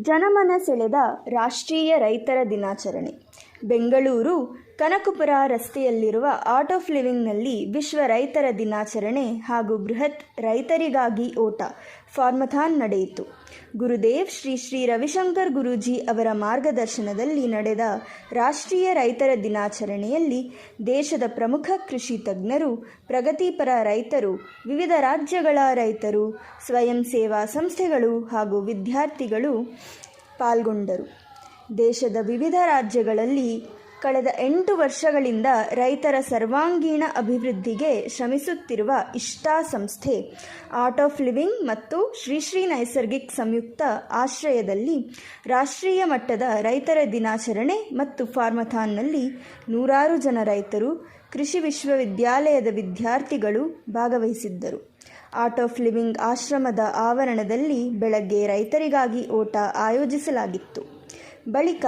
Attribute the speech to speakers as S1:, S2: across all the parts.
S1: ಜನಮನ ಸೆಳೆದ ರಾಷ್ಟ್ರೀಯ ರೈತರ ದಿನಾಚರಣೆ. ಬೆಂಗಳೂರು ಕನಕಪುರ ರಸ್ತೆಯಲ್ಲಿರುವ ಆರ್ಟ್ ಆಫ್ ಲಿವಿಂಗ್ನಲ್ಲಿ ವಿಶ್ವ ರೈತರ ದಿನಾಚರಣೆ ಹಾಗೂ ಬೃಹತ್ ರೈತರಿಗಾಗಿ ಓಟ ಫಾರ್ಮಥಾನ್ ನಡೆಯಿತು. ಗುರುದೇವ್ ಶ್ರೀ ಶ್ರೀ ರವಿಶಂಕರ್ ಗುರೂಜಿ ಅವರ ಮಾರ್ಗದರ್ಶನದಲ್ಲಿ ನಡೆದ ರಾಷ್ಟ್ರೀಯ ರೈತರ ದಿನಾಚರಣೆಯಲ್ಲಿ ದೇಶದ ಪ್ರಮುಖ ಕೃಷಿ ತಜ್ಞರು, ಪ್ರಗತಿಪರ ರೈತರು, ವಿವಿಧ ರಾಜ್ಯಗಳ ರೈತರು, ಸ್ವಯಂ ಸೇವಾ ಸಂಸ್ಥೆಗಳು ಹಾಗೂ ವಿದ್ಯಾರ್ಥಿಗಳು ಪಾಲ್ಗೊಂಡರು. ದೇಶದ ವಿವಿಧ ರಾಜ್ಯಗಳಲ್ಲಿ ಕಳೆದ ಎಂಟು ವರ್ಷಗಳಿಂದ ರೈತರ ಸರ್ವಾಂಗೀಣ ಅಭಿವೃದ್ಧಿಗೆ ಶ್ರಮಿಸುತ್ತಿರುವ ಇಷ್ಟಾ ಸಂಸ್ಥೆ ಆರ್ಟ್ ಆಫ್ ಲಿವಿಂಗ್ ಮತ್ತು ಶ್ರೀ ಶ್ರೀ ನೈಸರ್ಗಿಕ್ ಸಂಯುಕ್ತ ಆಶ್ರಯದಲ್ಲಿ ರಾಷ್ಟ್ರೀಯ ಮಟ್ಟದ ರೈತರ ದಿನಾಚರಣೆ ಮತ್ತು ಫಾರ್ಮಥಾನ್ನಲ್ಲಿ ನೂರಾರು ಜನ ರೈತರು, ಕೃಷಿ ವಿಶ್ವವಿದ್ಯಾಲಯದ ವಿದ್ಯಾರ್ಥಿಗಳು ಭಾಗವಹಿಸಿದ್ದರು. ಆರ್ಟ್ ಆಫ್ ಲಿವಿಂಗ್ ಆಶ್ರಮದ ಆವರಣದಲ್ಲಿ ಬೆಳಗ್ಗೆ ರೈತರಿಗಾಗಿ ಓಟ ಆಯೋಜಿಸಲಾಗಿತ್ತು. ಬಳಿಕ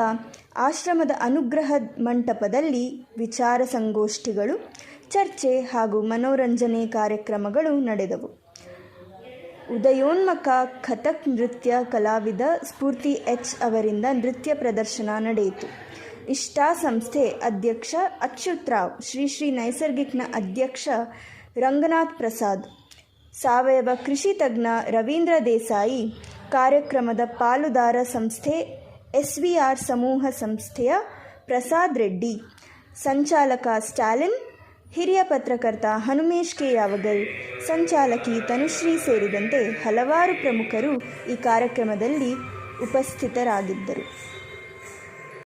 S1: ಆಶ್ರಮದ ಅನುಗ್ರಹ ಮಂಟಪದಲ್ಲಿ ವಿಚಾರ ಸಂಗೋಷ್ಠಿಗಳು, ಚರ್ಚೆ ಹಾಗೂ ಮನೋರಂಜನೆ ಕಾರ್ಯಕ್ರಮಗಳು ನಡೆದವು. ಉದಯೋನ್ಮುಖ ಕಥಕ್ ನೃತ್ಯ ಕಲಾವಿದ ಸ್ಫೂರ್ತಿ ಎಚ್ ಅವರಿಂದ ನೃತ್ಯ ಪ್ರದರ್ಶನ ನಡೆಯಿತು. ಇಷ್ಟಾ ಸಂಸ್ಥೆ ಅಧ್ಯಕ್ಷ ಅಚ್ಯುತ್ ರಾವ್, ಶ್ರೀ ಶ್ರೀ ನೈಸರ್ಗಿಕ್ನ ಅಧ್ಯಕ್ಷ ರಂಗನಾಥ್ ಪ್ರಸಾದ್, ಸಾವಯವ ಕೃಷಿ ತಜ್ಞ ರವೀಂದ್ರ ದೇಸಾಯಿ, ಕಾರ್ಯಕ್ರಮದ ಪಾಲುದಾರ ಸಂಸ್ಥೆ ಎಸ್ ವಿ ಆರ್ ಸಮೂಹ ಸಂಸ್ಥೆಯ ಪ್ರಸಾದ್ ರೆಡ್ಡಿ, ಸಂಚಾಲಕ ಸ್ಟಾಲಿನ್, ಹಿರಿಯ ಪತ್ರಕರ್ತ ಹನುಮೇಶ್ ಕೆ. ಯಾವಗಲ್, ಸಂಚಾಲಕಿ ತನುಶ್ರೀ ಸೇರಿದಂತೆ ಹಲವಾರು ಪ್ರಮುಖರು ಈ ಕಾರ್ಯಕ್ರಮದಲ್ಲಿ ಉಪಸ್ಥಿತರಾಗಿದ್ದರು.